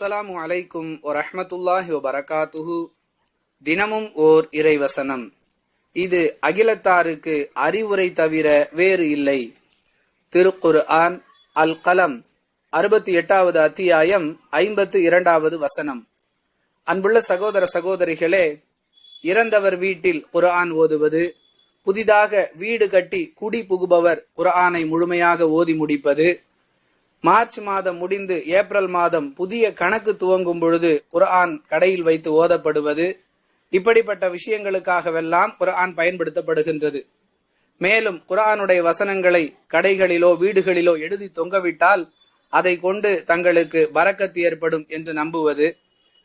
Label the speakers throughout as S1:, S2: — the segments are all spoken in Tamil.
S1: அஸ்ஸலாமு அலைக்கும் வரஹ்மத்துல்லாஹி வபரகாத்துஹு. தினமும் ஓர் இறைவசனம். இது அகிலத்தாருக்கு அறிவுரை தவிர வேறு இல்லை. திருக்குர் ஆன் அல் கலம் அறுபத்தி எட்டாவது அத்தியாயம் ஐம்பத்து இரண்டாவது வசனம். அன்புள்ள சகோதர சகோதரிகளே இறந்தவர் வீட்டில் குர்ஆன் ஓதுவது புதிதாக வீடு கட்டி குடி புகுபவர் குரானை முழுமையாக ஓதி முடிப்பது மார்ச் மாதம் முடிந்து ஏப்ரல் மாதம் புதிய கணக்கு துவங்கும் பொழுது குர்ஆன் கடையில் வைத்து ஓதப்படுவது இப்படிப்பட்ட விஷயங்களுக்காகவெல்லாம் குர்ஆன் பயன்படுத்தப்படுகின்றது. மேலும் குர்ஆனுடைய வசனங்களை கடைகளிலோ வீடுகளிலோ எழுதி தொங்கவிட்டால் அதை கொண்டு தங்களுக்கு பறக்கத்து ஏற்படும் என்று நம்புவது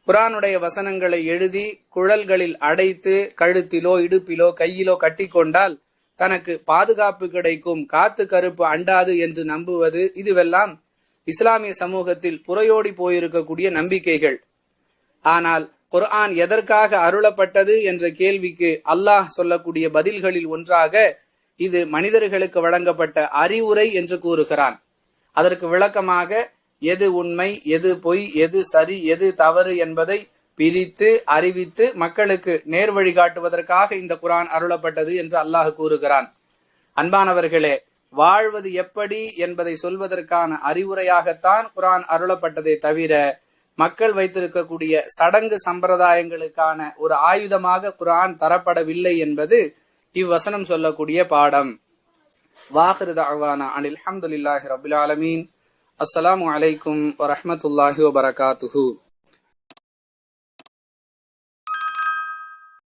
S1: குரானுடைய வசனங்களை எழுதி குழல்களில் அடைத்து கழுத்திலோ இடுப்பிலோ கையிலோ கட்டிக்கொண்டால் தனக்கு பாதுகாப்பு கிடைக்கும் காத்து கருப்பு அண்டாது என்று நம்புவது இதுவெல்லாம் இஸ்லாமிய சமூகத்தில் புறையோடி போயிருக்கக்கூடிய நம்பிக்கைகள். ஆனால் குர்ஆன் எதற்காக அருளப்பட்டது என்ற கேள்விக்கு அல்லாஹ் சொல்லக்கூடிய பதில்களில் ஒன்றாக இது மனிதர்களுக்கு வழங்கப்பட்ட அறிவுரை என்று கூறுகிறான். அதற்கு விளக்கமாக எது உண்மை எது பொய் எது சரி எது தவறு என்பதை பிரித்து அறிவித்து மக்களுக்கு நேர் வழிகாட்டுவதற்காக இந்த குரான் அருளப்பட்டது என்று அல்லாஹ் கூறுகிறான். அன்பானவர்களே வாழ்வது எப்படி என்பதை சொல்வதற்கான அறிவுரையாகத்தான் குரான் அருளப்பட்டதே தவிர மக்கள் வைத்திருக்கக்கூடிய சடங்கு சம்பிரதாயங்களுக்கான ஒரு ஆயுதமாக குரான் தரப்படவில்லை என்பது இவ்வசனம் சொல்லக்கூடிய பாடம். வாஹிரு தாவானா அனில் அஹமதுல்லாஹி ரபுல் ஆலமீன். அஸ்ஸலாமு அலைக்கும் வரமத்துல்லாஹி வபரகாத்துஹூ.